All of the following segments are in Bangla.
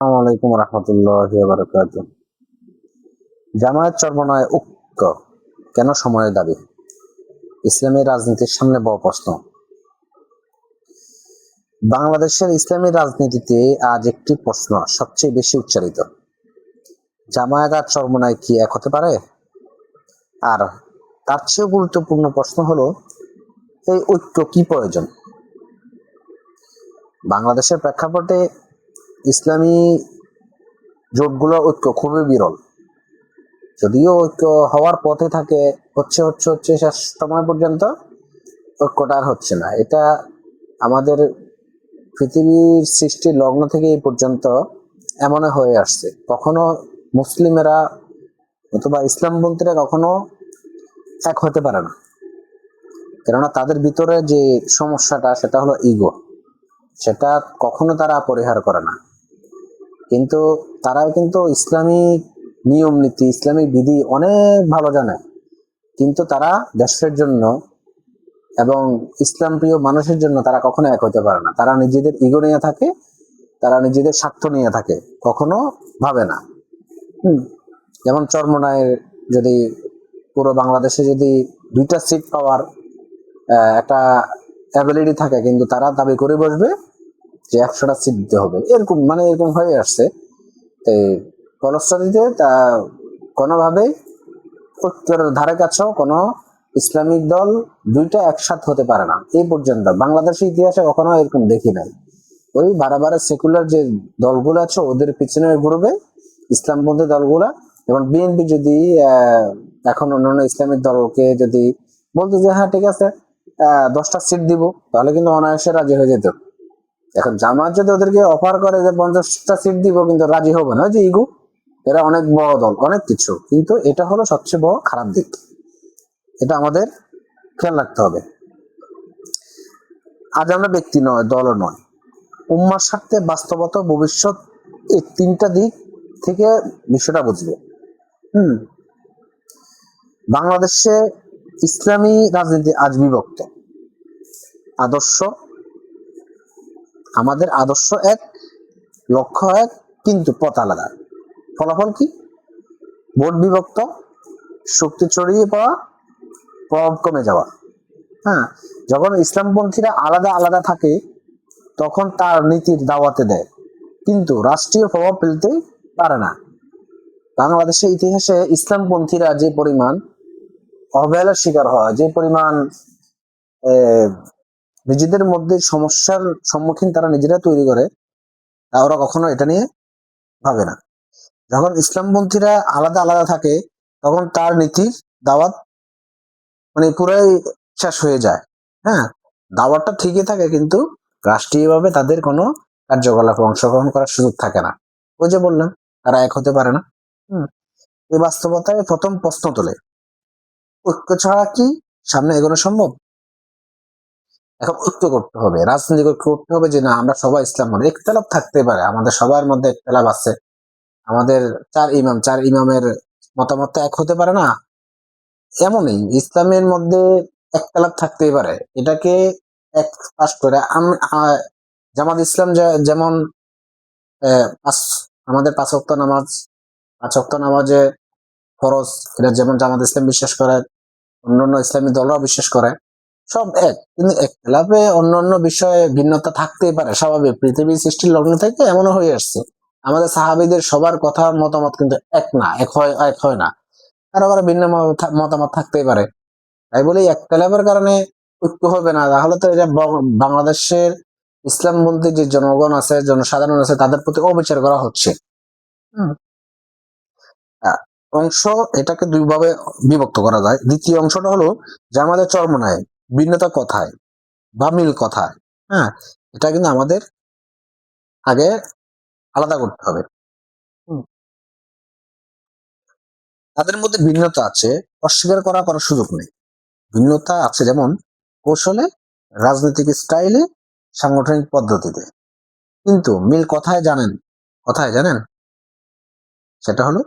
রহমতুল্লাহ জামায়াত চর্মনায় কেন সময়ের দাবি? ইসলামী রাজনীতির সামনে বড় প্রশ্ন। বাংলাদেশের ইসলামী রাজনীতিতে আজ একটি প্রশ্ন সবচেয়ে বেশি উচ্চারিত। জামায়াত আর চর্মনায় কি এক হতে পারে? আর তার চেয়েও গুরুত্বপূর্ণ প্রশ্ন হলো, এই ঐক্য কি প্রয়োজন? বাংলাদেশের প্রেক্ষাপটে ইসলামী জোটগুলো ঐক্য খুবই বিরল। যদিও ঐক্য হওয়ার পথে থাকে, হচ্ছে হচ্ছে হচ্ছে, শেষ সময় পর্যন্ত ঐক্যটা আর হচ্ছে না। এটা আমাদের পৃথিবীর সৃষ্টির লগ্ন থেকে এই পর্যন্ত এমন হয়ে আসছে। কখনো মুসলিমেরা অথবা ইসলাম ইসলামপন্থীরা কখনো এক হতে পারে না। কেননা তাদের ভিতরে যে সমস্যাটা, সেটা হলো ইগো সেটা কখনো তারা পরিহার করে না। কিন্তু তারাও কিন্তু ইসলামিক নিয়ম নীতি ইসলামিক বিধি অনেক ভালো জানে। কিন্তু তারা দেশের জন্য এবং ইসলাম প্রিয় মানুষের জন্য তারা কখনো এক হতে পারে না। তারা নিজেদের ইগো নিয়ে থাকে, তারা নিজেদের স্বার্থ নিয়ে থাকে, কখনো ভাবে না। হুম। যেমন চরমনায়ের যদি পুরো বাংলাদেশে যদি দুইটা সিট পাওয়ার একটা অ্যাবিলিটি থাকে, কিন্তু তারা দাবি করে বসবে যে একশোটা সিট দিতে হবে। এরকম মানে এরকম হয়ে আসছে। তো ফলশ্রুতিতে তা কোনোভাবেই ধারে কাছেও কোনো ইসলামিক দল দুইটা একসাথ হতে পারে না। এই পর্যন্ত। বাংলাদেশের ইতিহাসে কখনো এরকম দেখি নাই। ওই বারাবারে সেকুলার যে দলগুলো আছে, ওদের পিছনে ঘুরবে ইসলামপন্থী দলগুলা যেমন বিএনপি যদি এখন অন্যান্য ইসলামিক দলকে যদি বলতো যে হ্যাঁ ঠিক আছে দশটা সিট দিব, তাহলে কিন্তু অনায়াসে রাজি হয়ে যেত। এখন জামাত যদি ওদেরকে অফার করে যে পঞ্চাশটা সিট দিব, কিন্তু রাজি হবে না যে ইগু, এরা অনেক বড় দল, অনেক কিছু। কিন্তু এটা হলো সবচেয়ে বড় খারাপ দিক। এটা আমাদের খেয়াল রাখতে হবে। আজ আমরা ব্যক্তি নয়, দলও নয়। উম্মার স্বার্থে বাস্তবতা ভবিষ্যৎ এই তিনটা দিক থেকে বিষয়টা বুঝবে। হুম। বাংলাদেশে ইসলামী রাজনীতি আজ বিভক্ত। আদর্শ আমাদের আদর্শ এক, লক্ষ্য এক, কিন্তু পথ আলাদা। ফলাফল কি? ভোট বিভক্ত, শক্তি ছড়িয়ে পাওয়া প্রভাব কমে যাওয়া। হ্যাঁ যখন ইসলামপন্থীরা আলাদা আলাদা থাকে, তখন তার নীতির দাওয়াতে দেয়। কিন্তু রাষ্ট্রীয় প্রভাব ফেলতে পারে না। বাংলাদেশের ইতিহাসে ইসলামপন্থীরা যে পরিমাণ অবহেলার শিকার হয়, যে পরিমাণ নিজেদের মধ্যে সমস্যার সম্মুখীন তারা নিজেরা তৈরি করে ওরা কখনো এটা নিয়ে ভাবে না। যখন ইসলামপন্থীরা আলাদা আলাদা থাকে, তখন তার নীতির দাওয়াত মানে পুরাই শেষ হয়ে যায়। হ্যাঁ দাওয়াতটা ঠিকই থাকে কিন্তু রাষ্ট্রীয়ভাবে তাদের কোনো কার্যকলাপে অংশগ্রহণ করার সুযোগ থাকে না। ওই যে বললাম, তারা এক হতে পারে না। হম, এই বাস্তবতায় প্রথম প্রশ্ন তোলে, ঐক্য ছাড়া কি সামনে এগোনো সম্ভব? এখন ঐক্য করতে হবে রাজনৈতিক ঐক্য করতে হবে যে না, আমরা সবাই ইসলাম মানে একতলাপ থাকতে পারে, আমাদের সবার মধ্যে একতলাপ আছে। আমাদের চার ইমাম, চার ইমামের মতামত এক হতে পারে না। এমনই ইসলামের মধ্যে একতলাপ থাকতেই পারে। এটাকে এক পাশ করে জামাত ইসলাম যেমন আমাদের পাঁচ ওয়াক্ত নামাজ, পাঁচ ওয়াক্ত নামাজে ফরজ, এটা যেমন জামাত ইসলাম বিশ্বাস করে, অন্যান্য ইসলামী দলরাও বিশ্বাস করে। সব এক। কিন্তু একতলাপে অন্য অন্য বিষয়ে ভিন্নতা থাকতেই পারে। স্বাভাবিক পৃথিবীর সৃষ্টির লগ্ন থেকে এমনও হয়ে আসছে। আমাদের সাহাবিদের সবার কথা মতামত কিন্তু এক না, এক হয় এক হয় না। কারও কারও ভিন্ন মতামত থাকতেই পারে। তাই বলে এক একতলাপের কারণে ঐক্য হবে না। তাহলে তো এটা বাংলাদেশের ইসলামপন্থী যে জনগণ আছে, জনসাধারণ আছে, তাদের প্রতি অবিচার করা হচ্ছে। অংশ এটাকে দুইভাবে বিভক্ত করা যায়। দ্বিতীয় অংশটা হলো যে আমাদের চর্মনায় ভিন্নতা কথায়? বা মিল কথায়? হ্যাঁ এটা কিন্তু আমাদের আগে আলাদা করতে হবে। তাদের মধ্যে ভিন্নতা আছে, অস্বীকার করা করার সুযোগ নেই। ভিন্নতা আছে যেমন কৌশলে, রাজনৈতিক স্টাইলে, সাংগঠনিক পদ্ধতিতে। কিন্তু মিল কথায় জানেন? কথায় জানেন? সেটা হলো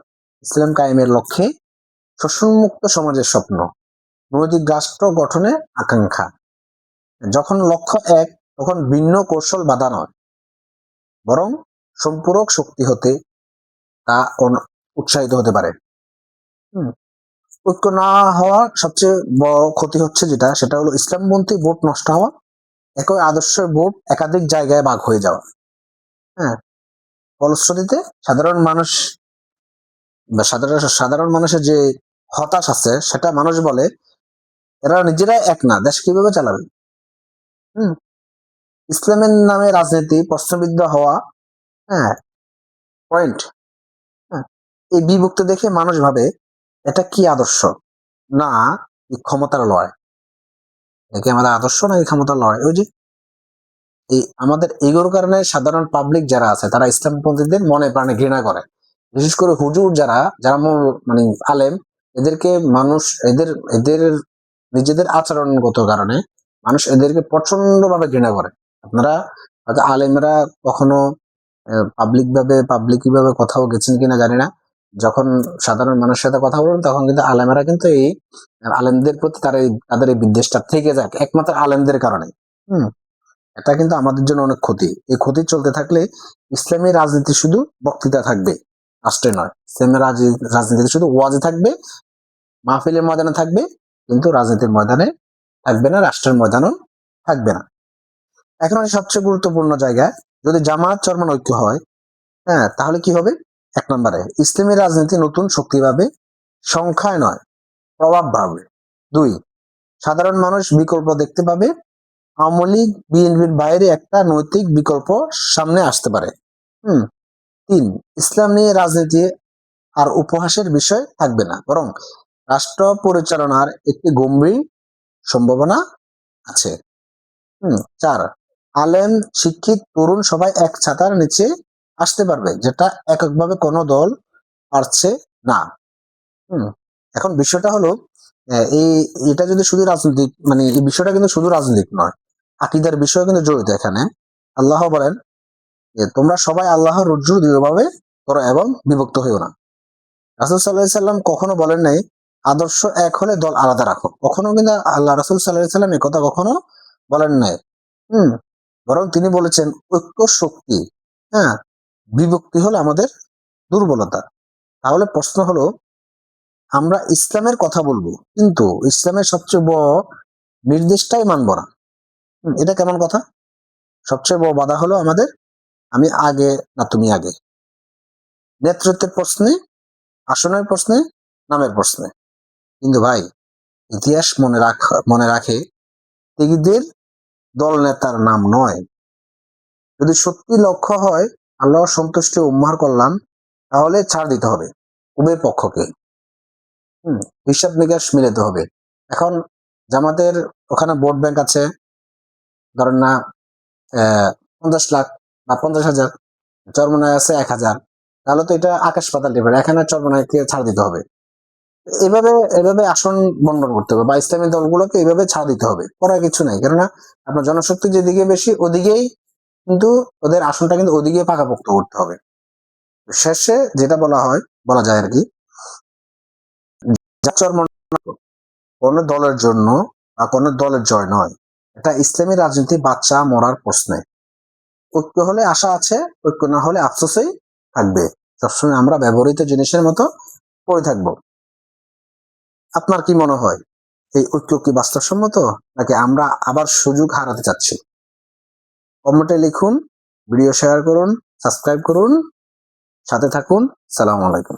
ইসলাম কায়েমের লক্ষ্যে শোষণমুক্ত সমাজের স্বপ্ন। নৈতিক রাষ্ট্র গঠনের আকাঙ্ক্ষা। যখন লক্ষ্য এক, তখন ভিন্ন কৌশল বাধা নয়। বরং সম্পূরক শক্তি হতে তা উৎসাহিত হতে পারে। ঐক্য না হওয়া সবচেয়ে বড় ক্ষতি হচ্ছে যেটা, সেটা হলো ইসলামপন্থী ভোট নষ্ট হওয়া, একই আদর্শের ভোট একাধিক জায়গায় ভাগ হয়ে যাওয়া। হ্যাঁ। ফলশ্রুতিতে সাধারণ মানুষ বা সাধারণ সাধারণ মানুষের যে হতাশ আছে, সেটা মানুষ বলে এরা নিজেরাই এক না, দেশ কীভাবে চালাবে? হম। ইসলামের নামে রাজনীতি, প্রশ্নবিদ্ধ হওয়া হ্যাঁ পয়েন্ট হ্যাঁ। এই বিভক্তি দেখে মানুষ ভাবে, এটা কি আদর্শ? না ক্ষমতার লড়াই। একে আমাদের আদর্শ না এই ক্ষমতার লড়াই? ওই যে, এই আমাদের এগুলোর কারণে সাধারণ পাবলিক যারা আছে, তারা ইসলাম ইসলামপন্থীদের মনে প্রাণে ঘৃণা করে। বিশেষ করে হুজুর যারা যারা মানে আলেম, এদেরকে মানুষ, এদের এদের নিজেদের আচরণগত কারণে মানুষ এদেরকে প্রচণ্ড ভাবে ঘৃণা করে। আপনারা হয়তো আলেমরা কখনো পাবলিক ভাবে পাবলিক ভাবে কথাও গেছেন কিনা জানি না। যখন সাধারণ মানুষের সাথে কথা বলেন তখন কিন্তু আলেমেরা কিন্তু এই আলেমদের প্রতি তার এই, তাদের এই বিদ্বেষটা থেকে যাক, একমাত্র আলেমদের কারণে হম, এটা কিন্তু আমাদের জন্য অনেক ক্ষতি। এই ক্ষতি চলতে থাকলে ইসলামী রাজনীতি শুধু বক্তৃতা থাকবে, রাষ্ট্রে নয়। ইসলামের রাজ- রাজনীতি শুধু ওয়াজে থাকবে, মাহফিলের ময়দানে থাকবে কিন্তু রাজনীতির ময়দানে থাকবে না, রাষ্ট্রের ময়দানও থাকবে না। এখন সবচেয়ে গুরুত্বপূর্ণ জায়গা যদি জামাত চরমান ঐক্য হয় হ্যাঁ তাহলে কি হবে? এক নম্বরে, ইসলামী রাজনীতি নতুন শক্তি পাবে সংখ্যায় নয়, প্রভাব বাড়বে। দুই, সাধারণ মানুষ বিকল্প দেখতে পাবে। আওয়ামী লীগ, বিএনপির বাইরে একটা নৈতিক বিকল্প সামনে আসতে পারে। হুম, তিন, ইসলাম নিয়ে রাজনীতি আর উপহাসের বিষয় থাকবে না, বরং রাষ্ট্র পরিচালনার একটি গম্ভীর সম্ভাবনা আছে। হুম, চার, আলেম, শিক্ষিত তরুণ সবাই এক ছাতার নিচে আসতে পারবে, যেটা এককভাবে কোনো দল পারছে না। হুম, এখন বিষয়টা হলো এই, এটা যদি শুধু রাজনৈতিক মানে এই বিষয়টা কিন্তু শুধু রাজনৈতিক নয়, আকিদার বিষয় কিন্তু জড়িত এখানে। আল্লাহ বলেন তোমরা সবাই আল্লাহর রুজু দৃঢ়ভাবে করো এবং বিভক্ত হইও না। রাসুল সাল্লাহ সাল্লাম কখনো বলেন নাই আদর্শ এক হলে দল আলাদা রাখো। কখনো কিন্তু আল্লাহ রাসুল সাল্লাহ সাল্লাম কথা কখনো বলেন নাই। হুম, বরং তিনি বলেছেন ঐক্য শক্তি হ্যাঁ বিভক্তি হলো আমাদের দুর্বলতা। তাহলে প্রশ্ন হলো, আমরা ইসলামের কথা বলব, কিন্তু ইসলামের সবচেয়ে বড় নির্দেশটাই মানব না। এটা কেমন কথা? সবচেয়ে বড় বাধা হলো আমাদের, আমি আগে না তুমি আগে। নেতৃত্বের প্রশ্নে, আসনের প্রশ্নে, নামের প্রশ্নে। কিন্তু ভাই, ইতিহাস মনে রাখ, মনে রাখে, ত্যাগীদের দল নেতার নাম নয়। যদি সত্যি লক্ষ্য হয় আল্লাহ সন্তুষ্টি উম্মার করলাম তাহলে ছাড় দিতে হবে, উভয় পক্ষকে হম, হিসাব নিকাশ মিলাতে হবে। এখন জামাতের ওখানে ভোট ব্যাংক আছে, ধরেন না পঞ্চাশ লাখ বা পঞ্চাশ হাজার, চরমনায় আছে এক হাজার, তাহলে তো এটা আকাশ পাতাল এখানে চরমনায়কে ছাড় দিতে হবে? এভাবে এভাবে আসন বন্টন করতে হবে বা ইসলামী দলগুলোকে এভাবে ছাড় দিতে হবে। করার কিছু নাই। কেননা, আপনার জনশক্তি যেদিকে বেশি, ওদিকেই কিন্তু ওদের আসনটা কিন্তু ওদিকে পাকাপোক্ত করতে হবে। শেষে যেটা বলা হয়, বলা যায় আর কি কোন দলের জন্য বা কোন দলের জয় নয়। এটা ইসলামী রাজনীতি বাচ্চা মরার প্রশ্নে। ঐক্য হলে আশা আছে, ঐক্য না হলে আফসোসেই থাকবে। সবসময় আমরা ব্যবহৃত জিনিসের মতো পড়ে থাকব। আপনার কি মনে হয়? এই ঐক্য কি বাস্তবসম্মত? নাকি আমরা আবার সুযোগ হারাতে চাচ্ছি? কমেন্টে লিখুন, ভিডিও শেয়ার করুন, সাবস্ক্রাইব করুন, সাথে থাকুন, সালাম আলাইকুম।